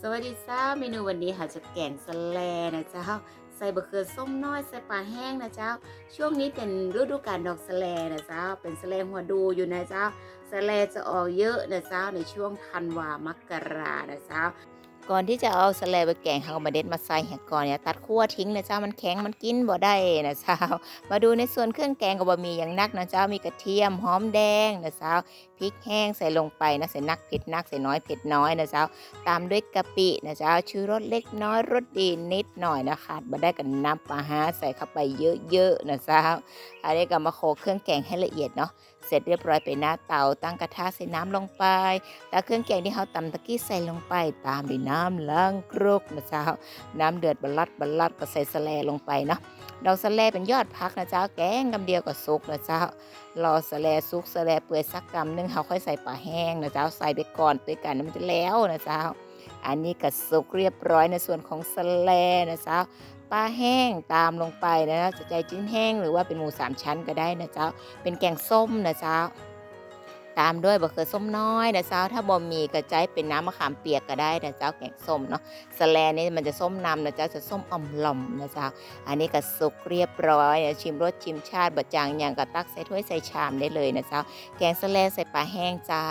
สวัสดีจ้าเมนูวันนี้ค่ะจะแกงสแลนะเจ้า ใส่บะเขือส้มน้อยใส่ปลาแห้งนะเจ้า ช่วงนี้เป็นฤดูกาลดอกสแลนะเจ้า เป็นสแลหัวดูอยู่นะเจ้าสแลจะออกเยอะนะเจ้าในช่วงธันวามกรานะเจ้า ก่อนที่จะเอาสะแลไปแกงเขาก็มาเด็ดมาใส่เห็ดก่อนเนี่ยตัดขั้วทิ้งนะเจ้ามันแข็งมันกินบ่ได้นะเจ้ามาดูในส่วนเครื่องแกงก็บ่มีอย่างนักนะเจ้ามีกระเทียมหอมแดงนะเจ้าพริกแห้งใส่ลงไปนะใส่นักเผ็ดนักใส่น้อยเผ็ดน้อยนะเจ้าตามด้วยกะปินะเจ้าชูรสเล็กน้อยรสดีนิดหน่อยนะขาดบ่ได้กันน้ำปลาฮาใส่เข้าไปเยอะๆนะเจ้าอันนี้ก็มาโขลกเครื่องแกงให้ละเอียดเนาะเสร็จเรียบร้อยไปหน้าเตาตั้งกระทะใส่น้ำลงไปแล้วเครื่องแกงที่เราตำตะกี้ใส่ลงไปตามด้วยน้ำล้างครกนะเจ้า น้ำเดือดบลัดบลัดก็ใส่สแลลงไปเนาะดอกสแลเป็นยอดพักนะเจ้า แกงกำเดียวก็สุกนะเจ้ารอสแลสุกสแลเปื่อยสักกำนึงเขาค่อยใส่ปลาแห้งนะเจ้าใส่ไปก่อนด้วยกันมันจะแล้วนะเจ้า อันนี้ก็สุกเรียบร้อยในส่วนของสแลนะเจ้าปลาแห้งตามลงไปนะจะใจจิ้นแห้งหรือว่าเป็นหมูสามชั้นก็ได้นะเจ้า เป็นแกงส้มนะเจ้า ตามด้วยบะเขือส้มน้อยนะเจ้าถ้าบ่มีก็ใจเป็นน้ำมะขามเปียกก็ได้นะเจ้าแกงส้มเนาะสแลนี่มันจะส้มนำนะเจ้าจะส้มอ่อมหล่อมนะเจ้าอันนี้ก็สุกเรียบร้อยนะชิมรสชิมชาติบะจางอย่างก็ตักใส่ถ้วยใส่ชามได้เลยนะเจ้าแกงสแลใส่ปลาแห้งเจ้า